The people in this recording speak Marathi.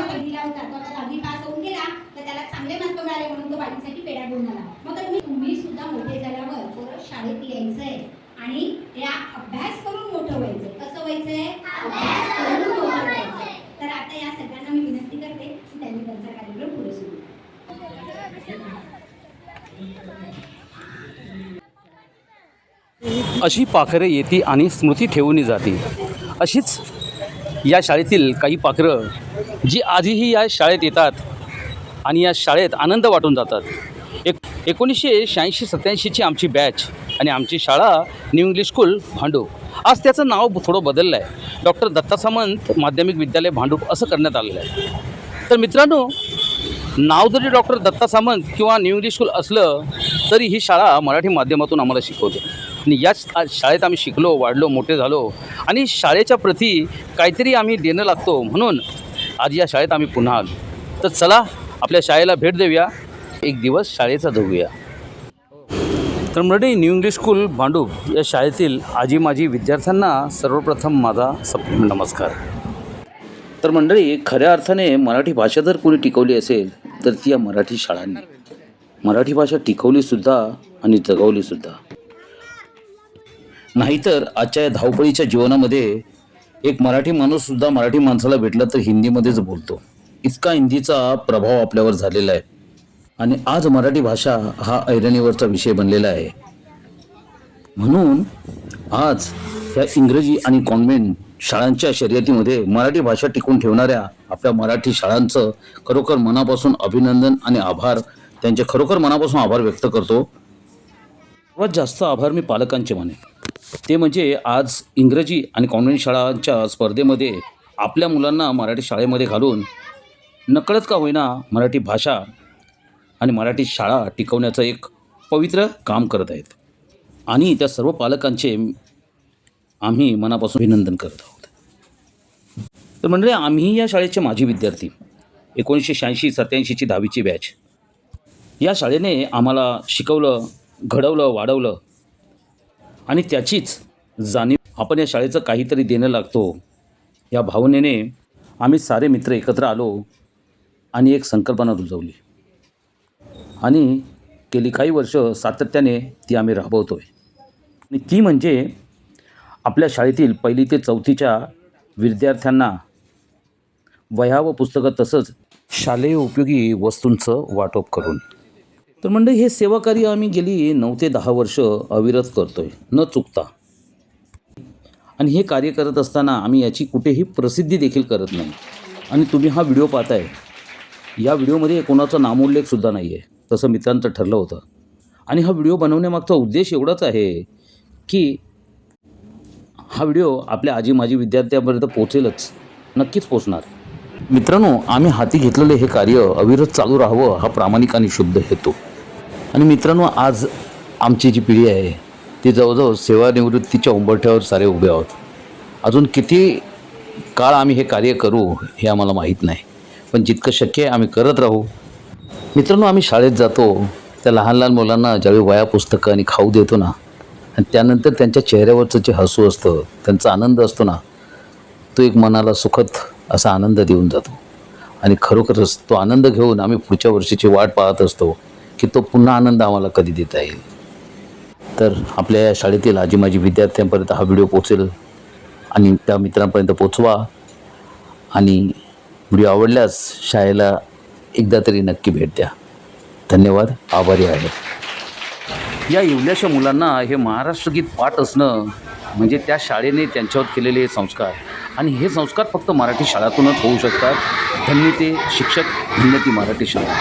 पहिलीला होता तो आता दहावी पास होऊन गेला तर त्याला चांगले मार्क मिळाले म्हणून तो बाईकसाठी पेढा घेऊन आला. मग तुम्ही तुम्ही सुद्धा मोठे झाल्यावर परत शाळेत यायचंय आणि या अभ्यास करून मोठं व्हायचंय. कसं व्हायचंय? अभ्यास करून मोठं व्हायचंय. तर आता या सगळ्यांना मी विनंती करते की त्यांनी त्यांचा कार्यक्रम पुढे सुरू करा. अशी पाखरं येती आणि स्मृती ठेवून जाती. अशीच या शाळेतील काही पाखरं जी आधीही या शाळेत येतात आणि या शाळेत आनंद वाटून जातात. एक एकोणीसशे शहाऐंशी सत्याऐंशीची आमची बॅच आणि आमची शाळा न्यू इंग्लिश स्कूल भांडूप. आज त्याचं नाव थोडं बदललं आहे डॉक्टर दत्ता सामंत माध्यमिक विद्यालय भांडूप असं करण्यात आलेलं आहे. तर मित्रांनो नाव जरी डॉक्टर दत्ता सामंत किंवा न्यू इंग्लिश स्कूल असलं तरी ही शाळा मराठी माध्यमातून आम्हाला शिकवते. आणि याच शाळेत आम्ही शिकलो वाढलो मोठे झालो. आणि शाळेच्या प्रती काहीतरी आम्ही देणं लागतो म्हणून आज या शाळेत आम्ही पुन्हा आलो. तर चला आपल्या शाळेला भेट देऊया. एक दिवस शाळेचा जगूया तर मंडळी न्यू इंग्लिश स्कूल भांडूप या शाळेतील आजी माझी विद्यार्थ्यांना सर्वप्रथम माझा सप्रेम नमस्कार. तर मंडळी खऱ्या अर्थाने मराठी भाषा जर कोणी टिकवली असेल तर ती या मराठी शाळांनी. मराठी भाषा टिकवलीसुद्धा आणि जगवलीसुद्धा नाहीतर आजच्या या धावपळीच्या जीवनामध्ये एक मराठी माणूससुद्धा मराठी माणसाला भेटला तर हिंदीमध्येच बोलतो. इतका हिंदीचा प्रभाव आपल्यावर झालेला आहे. आणि आज मराठी भाषा हा ऐरणीवरचा विषय बनलेला आहे. म्हणून आज या इंग्रजी आणि कॉन्व्हेंट शाळांच्या शर्यतीमध्ये मराठी भाषा टिकून ठेवणाऱ्या आपल्या मराठी शाळांचं खरोखर मनापासून अभिनंदन आणि आभार त्यांचे खरोखर मनापासून आभार व्यक्त करतो. सर्वात जास्त आभार मी पालकांचे माने ते म्हणजे आज इंग्रजी आणि कॉन्व्हेंट शाळांच्या स्पर्धेमध्ये आपल्या मुलांना मराठी शाळेमध्ये घालून नकळत का होईना मराठी भाषा आणि मराठी शाळा टिकवण्याचं एक पवित्र काम करत आहेत. आणि त्या सर्व पालकांचे आम्ही मनापासून अभिनंदन करत आहोत. तर म्हणजे आम्ही या शाळेचे माजी विद्यार्थी एकोणीसशे शहाऐंशी सत्याऐंशीची दहावीची बॅच या शाळेने आम्हाला शिकवलं घडवलं वाढवलं आणि त्याचीच जाणीव आपण या शाळेचं काहीतरी देणं लागतो. या भावनेने आम्ही सारे मित्र एकत्र आलो आणि एक संकल्पना रुजवली. आणि गेली काही वर्ष सातत्याने ती आम्ही राबवतो आहे आणि ती म्हणजे आपल्या शाळेतील पहिली ते चौथीच्या विद्यार्थ्यांना वह्या व पुस्तकं तसंच शालेय उपयोगी वस्तूंचं वाटप करून. तर म्हणजे हे सेवाकार्य आम्ही गेली नऊ ते दहा वर्ष अविरत करतोय न चुकता. आणि हे कार्य करत असताना आम्ही याची कुठेही प्रसिद्धी देखील करत नाही. आणि तुम्ही हा व्हिडिओ पाहताय या व्हिडिओमध्ये कोणाचा नामोल्लेखसुद्धा नाही आहे तसं मित्रांचं ठरलं होतं. आणि हा व्हिडिओ बनवण्यामागचा उद्देश एवढाच आहे की हा व्हिडिओ आपल्या आजी माजी विद्यार्थ्यांपर्यंत पोचेलच नक्कीच पोचणार मित्रांनो आम्ही हाती घेतलेले हे कार्य अविरत चालू राहावं हा प्रामाणिक आणि शुद्ध हेतू. आणि मित्रांनो आज आमची जी पिढी आहे ती जवळजवळ सेवानिवृत्तीच्या उंबरठ्यावर सारे उभे आहोत. अजून किती काळ आम्ही हे कार्य करू हे आम्हाला माहीत नाही. पण जितकं शक्य आहे आम्ही करत राहू. मित्रांनो आम्ही शाळेत जातो त्या लहान लहान मुलांना ज्यावेळी वया पुस्तकं आणि खाऊ देतो ना आणि त्यानंतर त्यांच्या चेहऱ्यावरचं जे हसू असतं त्यांचा आनंद असतो ना तो एक मनाला सुखद असा आनंद देऊन जातो. आणि खरोखरच तो आनंद घेऊन आम्ही पुढच्या वर्षीची वाट पाहत असतो. की तो पुन्हा आनंद आम्हाला कधी देता येईल. तर आपल्या या शाळेतील आजी माजी विद्यार्थ्यांपर्यंत हा व्हिडिओ पोचेल आणि त्या मित्रांपर्यंत पोचवा आणि व्हिडिओ आवडल्यास शाळेला एकदा तरी नक्की भेट द्या. धन्यवाद. आभारी आहे. या इवल्याशा मुलांना हे महाराष्ट्र गीत पाठ असणं म्हणजे त्या शाळेने त्यांच्यावर केलेले हे संस्कार. आणि हे संस्कार फक्त मराठी शाळातूनच होऊ शकतात. धन्य ते शिक्षक धन्य ती मराठी शाळा.